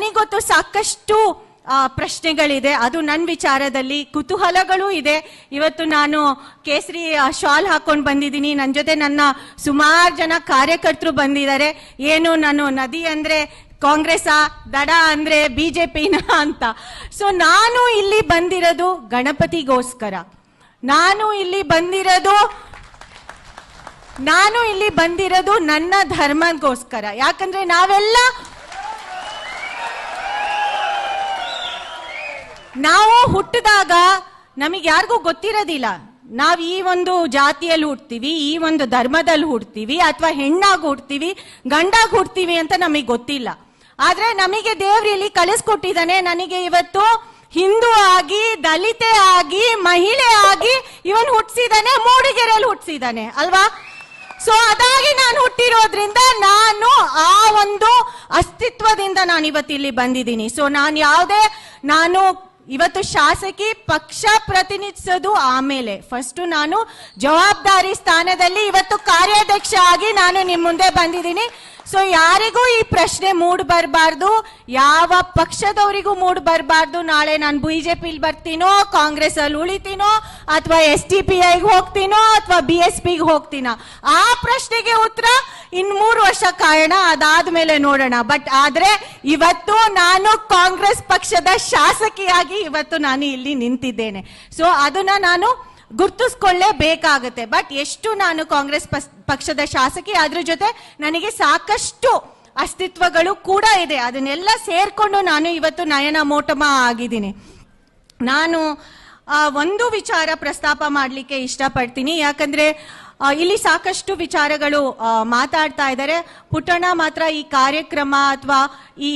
ನನಗೊತ್ತು ಸಾಕಷ್ಟು ಪ್ರಶ್ನೆಗಳಿದೆ. ಅದು ನನ್ನ ವಿಚಾರದಲ್ಲಿ ಕುತೂಹಲಗಳು ಇದೆ. ಇವತ್ತು ನಾನು ಕೇಸರಿ ಶಾಲ್ ಹಾಕೊಂಡು ಬಂದಿದ್ದೀನಿ. ನನ್ನ ಜೊತೆ ನನ್ನ ಸುಮಾರು ಜನ ಕಾರ್ಯಕರ್ತರು ಬಂದಿದ್ದಾರೆ. ಏನು ನಾನು ನದಿ ಅಂದ್ರೆ ಕಾಂಗ್ರೆಸ್ ದಡ ಅಂದ್ರೆ ಬಿಜೆಪಿನ ಅಂತ. ಸೊ ನಾನು ಇಲ್ಲಿ ಬಂದಿರೋದು ಗಣಪತಿಗೋಸ್ಕರ. ನಾನು ಇಲ್ಲಿ ಬಂದಿರೋದು, ನಾನು ಇಲ್ಲಿ ಬಂದಿರೋದು ನನ್ನ ಧರ್ಮಗೋಸ್ಕರ. ಯಾಕಂದ್ರೆ ನಾವೆಲ್ಲ ನಾವು ಹುಟ್ಟಿದಾಗ ನಮಗೆ ಯಾರಿಗೂ ಗೊತ್ತಿರೋದಿಲ್ಲ. ನಾವು ಈ ಒಂದು ಜಾತಿಯಲ್ಲಿ ಹುಡ್ತೀವಿ ಈ ಒಂದು ಧರ್ಮದಲ್ಲಿ ಹುಡ್ತೀವಿ ಅಥವಾ ಹೆಣ್ಣಾಗಿ ಹುಡ್ತೀವಿ ಗಂಡಾಗಿ ಹುಡ್ತೀವಿ ಅಂತ ನಮಗೆ ಗೊತ್ತಿಲ್ಲ. ಆದ್ರೆ ನಮಗೆ ದೇವ್ರು ಇಲ್ಲಿ ಕಳಿಸ್ಕೊಟ್ಟಿದ್ದಾನೆ. ನನಗೆ ಇವತ್ತು ಹಿಂದೂ ಆಗಿ, ದಲಿತೆ ಆಗಿ, ಮಹಿಳೆ ಆಗಿ ಇವನ್ ಹುಟ್ಟಿಸಿದಾನೆ ಮೂಡಿಗೆರೆಯಲ್ಲಿ ಹುಟ್ಟಿಸಿದಾನೆ ಅಲ್ವಾ? ಸೊ ಅದಾಗಿ ನಾನು ಹುಟ್ಟಿರೋದ್ರಿಂದ ನಾನು ಆ ಒಂದು ಅಸ್ತಿತ್ವದಿಂದ ನಾನು ಇವತ್ತಿಲ್ಲಿ ಬಂದಿದ್ದೀನಿ. ಸೊ ನಾನು ಯಾವುದೇ, ನಾನು ಇವತ್ತು ಶಾಸಕಿ ಪಕ್ಷ ಪ್ರತಿನಿಧಿಸೋದು ಆಮೇಲೆ. ಫಸ್ಟ್ ನಾನು ಜವಾಬ್ದಾರಿ ಸ್ಥಾನದಲ್ಲಿ ಇವತ್ತು ಕಾರ್ಯಾಧ್ಯಕ್ಷ ಆಗಿ ನಾನು ನಿಮ್ಮ ಮುಂದೆ ಬಂದಿದ್ದೀನಿ. ಸೊ ಯಾರಿಗೂ ಈ ಪ್ರಶ್ನೆ ಮೂಡ್ ಬರಬಾರ್ದು. ಯಾವ ಪಕ್ಷದವರಿಗೂ ಮೂಡ್ ಬರಬಾರ್ದು. ನಾಳೆ ನಾನು ಬಿಜೆಪಿಲಿ ಬರ್ತೀನೋ ಕಾಂಗ್ರೆಸ್ ಅಲ್ಲಿ ಉಳಿತೀನೋ, ಅಥವಾ ಎಸ್ ಟಿ ಪಿ ಐಗೆ ಹೋಗ್ತೀನೋ, ಅಥವಾ ಬಿ ಎಸ್ ಪಿಗೆ ಹೋಗ್ತೀನೋ? ಆ ಪ್ರಶ್ನೆಗೆ ಉತ್ತರ ಇನ್ ಮೂರು ವರ್ಷ ಕಾಯೋಣ ಅದಾದ್ಮೇಲೆ ನೋಡೋಣ. ಬಟ್ ಆದ್ರೆ ಇವತ್ತು ನಾನು ಕಾಂಗ್ರೆಸ್ ಪಕ್ಷದ ಶಾಸಕಿಯಾಗಿ ಇವತ್ತು ನಾನು ಇಲ್ಲಿ ನಿಂತಿದ್ದೇನೆ. ಸೊ ಅದನ್ನ ನಾನು ಗುರ್ತಿಸ್ಕೊಳ್ಳೇಬೇಕಾಗತ್ತೆ. ಬಟ್ ಎಷ್ಟು ನಾನು ಕಾಂಗ್ರೆಸ್ ಪಕ್ಷದ ಶಾಸಕಿ ಅದ್ರ ಜೊತೆ ನನಗೆ ಸಾಕಷ್ಟು ಅಸ್ತಿತ್ವಗಳು ಕೂಡ ಇದೆ. ಅದನ್ನೆಲ್ಲ ಸೇರ್ಕೊಂಡು ನಾನು ಇವತ್ತು ನಯನ ಮೋಟಮ ಆಗಿದ್ದೀನಿ. ನಾನು ಆ, ಒಂದು ವಿಚಾರ ಪ್ರಸ್ತಾಪ ಮಾಡಲಿಕ್ಕೆ ಇಷ್ಟಪಡ್ತೀನಿ. ಯಾಕಂದ್ರೆ ಇಲ್ಲಿ ಸಾಕಷ್ಟು ವಿಚಾರಗಳು ಮಾತಾಡ್ತಾ ಇದ್ದಾರೆ. ಪುಟ್ಟಣ್ಣ ಮಾತ್ರ ಈ ಕಾರ್ಯಕ್ರಮ ಅಥವಾ ಈ